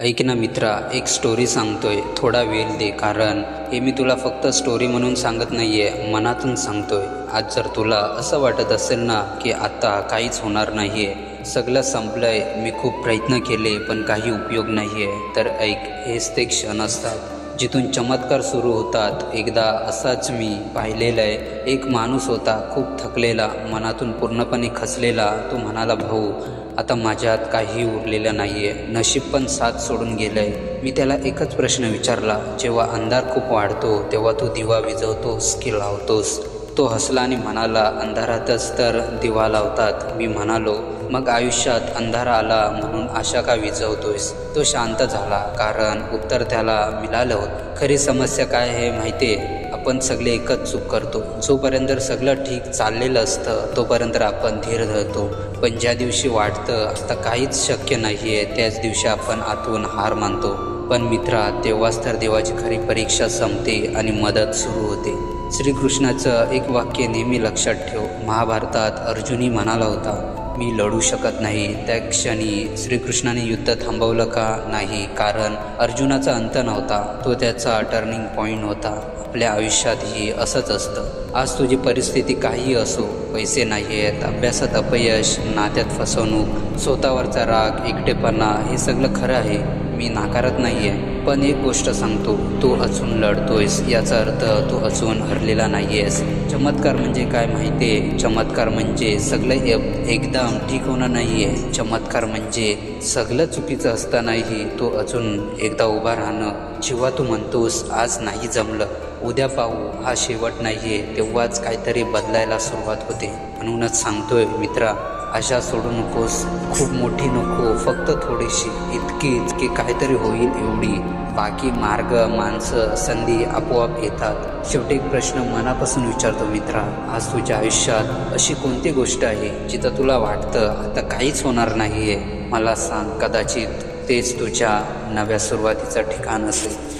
ऐक ना मित्रा एक स्टोरी सांगतोय. थोडा वेळ दे कारण हे मी तुला फक्त स्टोरी म्हणून सांगत नाही आहे मनातून सांगतोय. आज जर तुला असं वाटत असेल ना की आता काहीच होणार नाही आहे सगळं संपलंय मी खूप प्रयत्न केले पण काही उपयोग नाही आहे तर ऐक हेच ते क्षण असतात जिथून चमत्कार सुरू होतात. एकदा असाच मी पाहिलेला आहे एक माणूस होता खूप थकलेला मनातून पूर्णपणे खचलेला तो म्हणाला भाऊ आता माझ्यात काही उरलेलं नाही आहे नशीब पण साथ सोडून गेलं आहे मी त्याला एकच प्रश्न विचारला जेव्हा अंधार खूप वाढतो तेव्हा तू दिवा विझवतोस की लावतोस? तो हसला आणि म्हणाला अंधारातच तर दिवा लावतात. मी म्हणालो मग आयुष्यात अंधार आला म्हणून आशा का विजवतोयस तो शांत झाला कारण उत्तर त्याला मिळालं होतं. खरी समस्या काय हे माहिती आहे आपण सगळे एकच चूक करतो. जोपर्यंत सगळं ठीक चाललेलं असतं तोपर्यंत आपण धीर धरतो. पण ज्या दिवशी वाटतं आता काहीच शक्य नाही आहे त्याच दिवशी आपण आतून हार मानतो. पण मित्रा तेव्हाच तर देवाची खरी परीक्षा संपते आणि मदत सुरू होते. श्रीकृष्णाचं एक वाक्य नेहमी लक्षात ठेव. महाभारतात अर्जुनी म्हणाला होता मी लढू शकत नाही. त्या क्षणी श्रीकृष्णाने युद्ध थांबवलं का नाही? कारण अर्जुनाचा अंत नव्हता. तो त्याचा टर्निंग पॉईंट होता. आपल्या आयुष्यातही असंच असतं. आज तुझी परिस्थिती काही असो पैसे नाही आहेत अभ्यासात अपयश नात्यात फसवणूक स्वतःवरचा राग एकटेपणा हे सगळं खरं आहे. मी नाकारत नाही आहे पण एक गोष्ट सांगतो तू अजून लढतोयस. याचा अर्थ तू अजून हरलेला नाही आहेस चमत्कार म्हणजे काय माहिती आहे चमत्कार म्हणजे सगळं एकदम ठीक होणं नाही आहे चमत्कार म्हणजे सगळं चुकीचं असतानाही तो अजून एकदा उभा राहणं. जेव्हा तू म्हणतोस आज नाही जमलं. उद्या पाहू. हा शेवट नाही आहे तेव्हाच काहीतरी बदलायला सुरुवात होते. म्हणूनच सांगतोय मित्रा आशा सोडू नकोस. खूप मोठी नको. फक्त थोडीशी. इतकीच की काहीतरी होईल एवढी. बाकी मार्ग माणसं संधी आपोआप येतात. शेवटी एक प्रश्न मनापासून विचारतो मित्रा आज तुझ्या आयुष्यात अशी कोणती गोष्ट आहे जिथं तुला वाटतं आता काहीच होणार नाहीये? मला सांग कदाचित तेच तुझ्या नव्या सुरुवातीचं ठिकाण असेल.